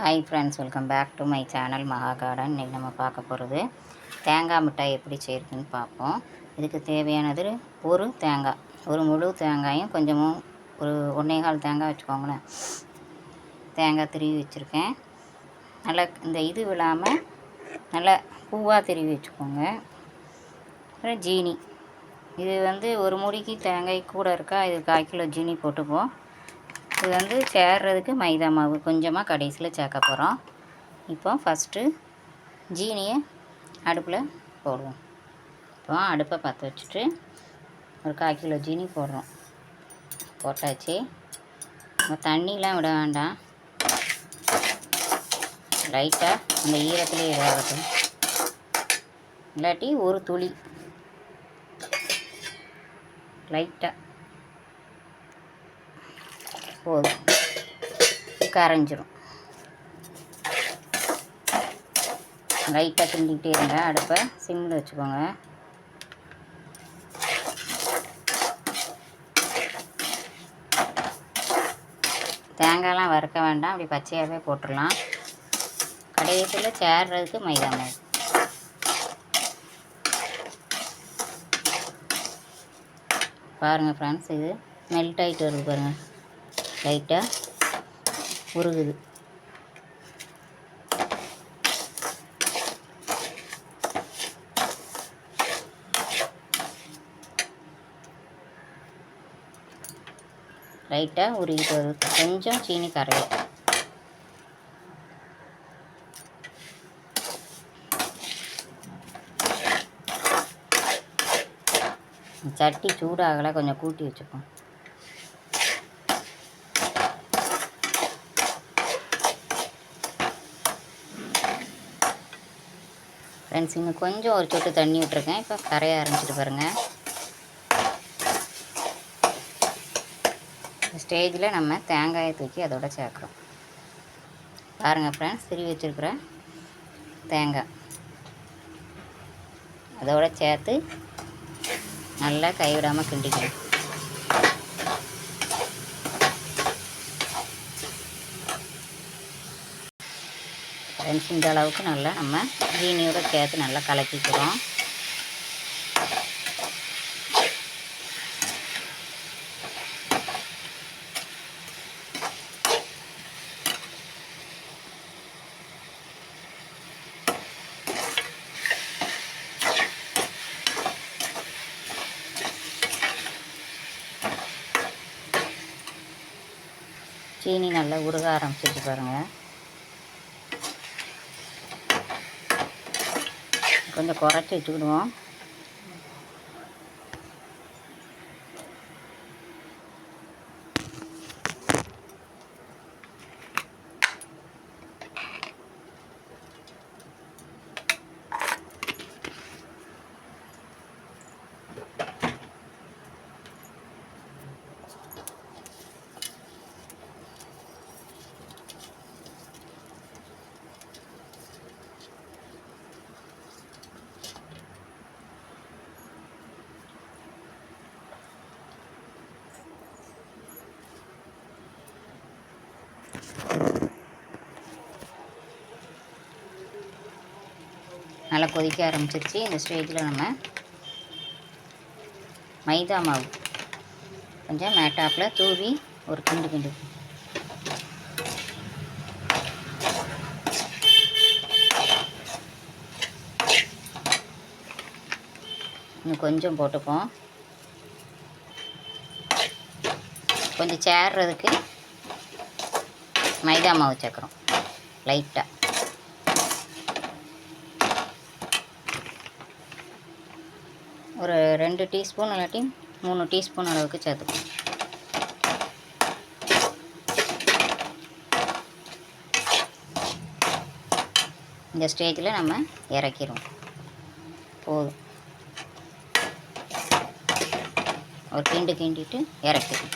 Hi friends welcome back to my channel Maha Garden இன்றைக்கி நம்ம பார்க்க போகிறது தேங்காய் மிட்டாய் எப்படி செய்யறதுன்னு பார்ப்போம். இதுக்கு தேவையானது ஒரு தேங்காய் ஒரு முழு தேங்காயும் கொஞ்சமும் ஒரு ஒன்றே கால் தேங்காய் வச்சுக்கோங்களேன். தேங்காய் திருவி வச்சுருக்கேன். நல்லா இந்த இது விழாமல் நல்லா பூவாக திருவி வச்சுக்கோங்க. அப்புறம் ஜீனி. இது வந்து ஒரு மூடிக்கு தேங்காய் கூட இருக்கா? இது கால் கிலோ ஜீனி போட்டுப்போம் இது வந்து சேர்றதுக்கு மைதா மாவு. கொஞ்சமாக கடைசியில் சேர்க்க போகிறோம் இப்போ ஃபஸ்ட்டு ஜீனியை அடுப்பில் போடுவோம். இப்போ அடுப்பை பற்ற வச்சுட்டு ஒரு கால் கிலோ ஜீனி போடுறோம். போட்டாச்சு. நம்ம தண்ணிலாம் விட வேண்டாம். லைட்டாக அந்த ஈரத்துலேயே இதாகட்டும். இல்லாட்டி ஒரு துளி. லைட்டாக போதும். கரைஞ்சிரும். லைட்டாக கிண்டிக்கிட்டே இருங்க. அடுப்பை சிம்மில் வச்சுக்கோங்க. தேங்காயெலாம் வறுக்க வேண்டாம். அப்படி பச்சையாகவே போட்டுடலாம். கடைசியில் சேர்றதுக்கு மைதா மாவு. பாருங்கள் ஃப்ரெண்ட்ஸ் இது மெல்ட் ஆகிட்டு வருது பாருங்கள் லைட்டாக உருகுது. லைட்டாக உருகிட்டு வருது. கொஞ்சம் சீனி கரையும் சட்டி சூடாகலை கொஞ்சம் கூட்டி வச்சுப்போம் ஃப்ரெண்ட்ஸ் இன்னும் கொஞ்சம் ஒரு சொட்டு தண்ணி விட்ருக்கேன் இப்போ கரைய ஆரம்பிச்சிட்டு பாருங்கள் ஸ்டேஜில் நம்ம தேங்காயை தூக்கி அதோட சேர்க்குறோம். பாருங்கள் ஃப்ரெண்ட்ஸ் திரி வச்சுருக்குற தேங்காய். அதோட சேர்த்து நல்லா கைவிடாமல் கிண்டிக்கணும். ஃப்ரெண்ட்ஸ் இந்த அளவுக்கு நல்லா நம்ம ஜீனியோட சேர்த்து நல்லா கலக்கிக்கிறோம். சீனி நல்லா உருக ஆரம்பிச்சிட்டு பாருங்கள் கொஞ்சம் குறைச்சி வச்சுக்கிடுவோம். நல்லா கொதிக்க ஆரம்பிச்சிருச்சு. இந்த ஸ்டேஜில் நம்ம மைதா மாவு கொஞ்சம் மேட்டாப்பில் தூவி ஒரு கிண்டு கிண்டு இன்னும் கொஞ்சம் போட்டுப்போம். கொஞ்சம் சேர்றதுக்கு மைதா மாவு சேர்க்குறோம். லைட்டாக ஒரு ரெண்டு டீஸ்பூன் இல்லாட்டி மூணு டீஸ்பூன் அளவுக்கு சேர்த்துக்கணும். இந்த ஸ்டேஜில் நம்ம இறக்கிடுவோம். போதும். ஒரு கிண்டு கிண்டிட்டு இறக்கிடுவோம்.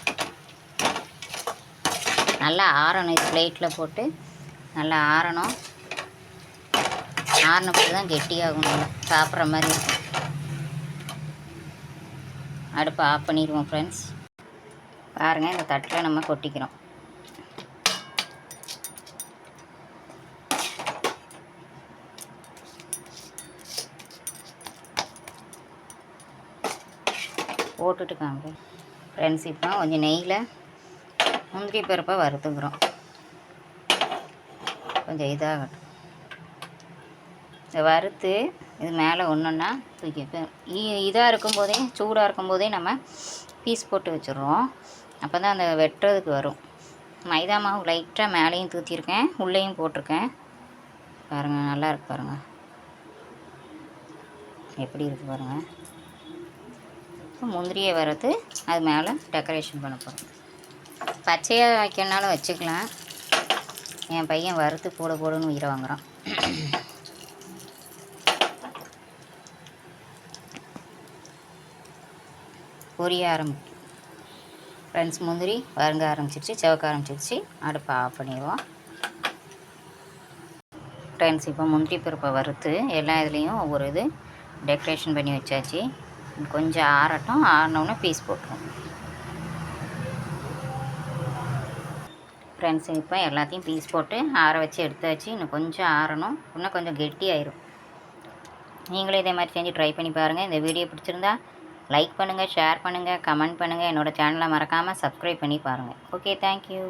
நல்லா ஆறணும். இது பிளேட்டில் போட்டு நல்லா ஆறணும். ஆறினப்படி தான் கெட்டியாகணும் சாப்பிட்ற மாதிரி இருக்கும். அடுப்பை ஆஃப் பண்ணிடுவோம் ஃப்ரெண்ட்ஸ் பாருங்கள் இந்த தட்டில் நம்ம கொட்டிக்கிறோம். போட்டுட்டுக்காங்க காமிக்க ஃப்ரெண்ட்ஸ் இப்போ கொஞ்சம் நெய்யில் முந்திரி பருப்பை வறுத்துக்கிறோம். கொஞ்சம் இதாகட்டும். இதை வறுத்து இது மேலே ஒன்றுன்னா தூக்கி இதாக இருக்கும்போதே சூடாக இருக்கும்போதே நம்ம பீஸ் போட்டு வச்சிடுறோம். அப்போ தான் அந்த வெட்டுறதுக்கு வரும். மைதா மாவு லைட்டாக மேலேயும் தூத்திருக்கேன் உள்ளேயும் போட்டிருக்கேன். பாருங்கள் நல்லா இருக்கு பாருங்கள் எப்படி இருக்குது பாருங்கள் முந்திரியை வறுத்து அது மேலே டெக்கரேஷன் பண்ண போகிறோம் பச்சையாக வைக்கணுனாலும் வச்சுக்கலாம். என் பையன் வறுத்து போட போடுன்னு உயிரை வாங்குகிறான் பொரிய ஆரம்பிக்கும். ஃப்ரெண்ட்ஸ் முந்திரி வறுங்க ஆரம்பிச்சிருச்சு செவக்க ஆரம்பிச்சிருச்சு. அடுப்பை ஆஃப் பண்ணிடுவோம். ஃப்ரெண்ட்ஸ் இப்போ முந்திரி பருப்பை வறுத்து எல்லா இதுலேயும் ஒவ்வொரு இது டெக்கரேஷன் பண்ணி வச்சாச்சு. கொஞ்சம் ஆறட்டும் ஆறினோடனே பீஸ் போட்டுருவோம். ஃப்ரெண்ட்ஸ் இப்போ எல்லாத்தையும் பீஸ் போட்டு ஆற வச்சு எடுத்தாச்சு. இன்னும் கொஞ்சம் ஆறணும் இன்னும் கொஞ்சம் கெட்டி ஆயிரும் நீங்களும் இதே மாதிரி செஞ்சு ட்ரை பண்ணி பாருங்கள் இந்த வீடியோ பிடிச்சிருந்தா லைக் பண்ணுங்கள் ஷேர் பண்ணுங்கள் கமெண்ட் பண்ணுங்கள் என்னோடய சேனலை மறக்காமல் சப்ஸ்கிரைப் பண்ணி பாருங்கள் ஓகே தேங்க்யூ